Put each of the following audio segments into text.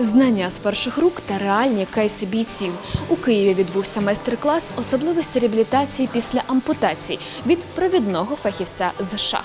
Знання з перших рук та реальні кейси бійців. У Києві відбувся майстер-клас особливості реабілітації після ампутацій від провідного фахівця США.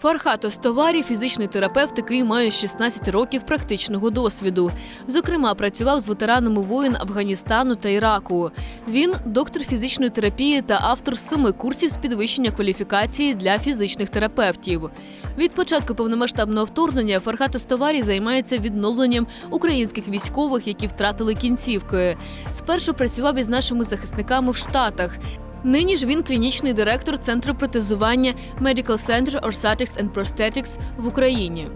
Фархат Остоварі – фізичний терапевт, який має 16 років практичного досвіду. Зокрема, працював з ветеранами воїн Афганістану та Іраку. Він доктор фізичної терапії та автор семи курсів з підвищення кваліфікації для фізичних терапевтів. Від початку повномасштабного вторгнення Фархат Остоварі займається відновленням українських військових, які втратили кінцівки. Спершу працював із нашими захисниками в Штатах. Нині ж він клінічний директор центру протезування Medical Center Orthotics and Prosthetics в Україні.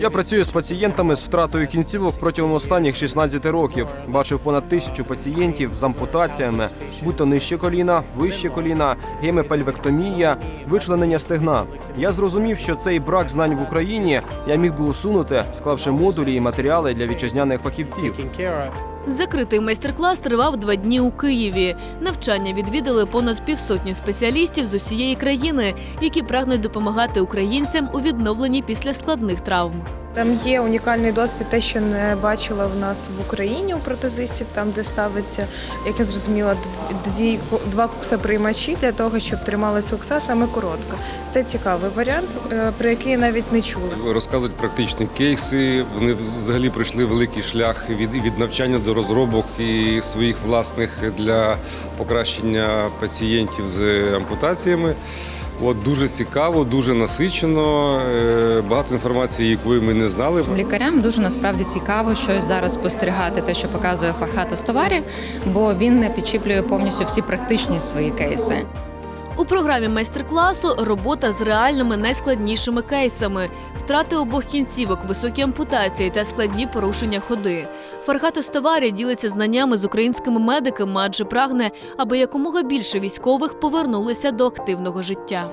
Я працюю з пацієнтами з втратою кінцівок протягом останніх 16 років. Бачив понад тисячу пацієнтів з ампутаціями, будь то нижче коліна, вище коліна, гемепельвектомія, вичленення стегна. Я зрозумів, що цей брак знань в Україні я міг би усунути, склавши модулі і матеріали для вітчизняних фахівців. Закритий майстер-клас тривав два дні у Києві. Навчання відвідали понад півсотні спеціалістів з усієї країни, які прагнуть допомагати українцям у відновленні після складних травм. Там є унікальний досвід, те, що не бачила в нас в Україні у протезистів, там де ставиться, як я зрозуміла, дв- дві два куксоприймачі для того, щоб трималася кукса саме коротка. Це цікавий варіант, е, про який я навіть не чула. розказують практичні кейси. Вони взагалі пройшли великий шлях від, від навчання до розробок і своїх власних для покращення пацієнтів з ампутаціями. От дуже цікаво, дуже насичено. е, Багато інформації, якої ми не знали. Лікарям дуже насправді цікаво щось зараз спостерігати, те, що показує Фархата Стоварі, бо він не підчіплює повністю всі практичні свої кейси. У програмі майстер-класу робота з реальними найскладнішими кейсами, втрати обох кінцівок, високі ампутації та складні порушення ходи. Фархат Остоварі ділиться знаннями з українськими медиками, адже прагне, аби якомога більше військових повернулися до активного життя.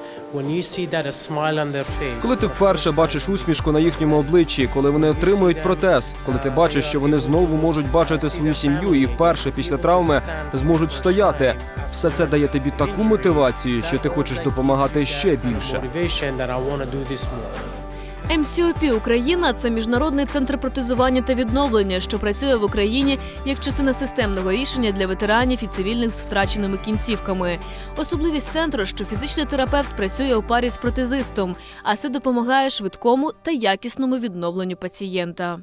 Коли ти вперше бачиш усмішку на їхньому обличчі, коли вони отримують протез, коли ти бачиш, що вони знову можуть бачити свою сім'ю і вперше після травми зможуть стояти, все це дає тобі таку мотивацію, що ти хочеш допомагати ще більше. МСОП Україна це міжнародний центр протезування та відновлення, що працює в Україні як частина системного рішення для ветеранів і цивільних з втраченими кінцівками. Особливість центру, що фізичний терапевт працює у парі з протезистом, а це допомагає швидкому та якісному відновленню пацієнта.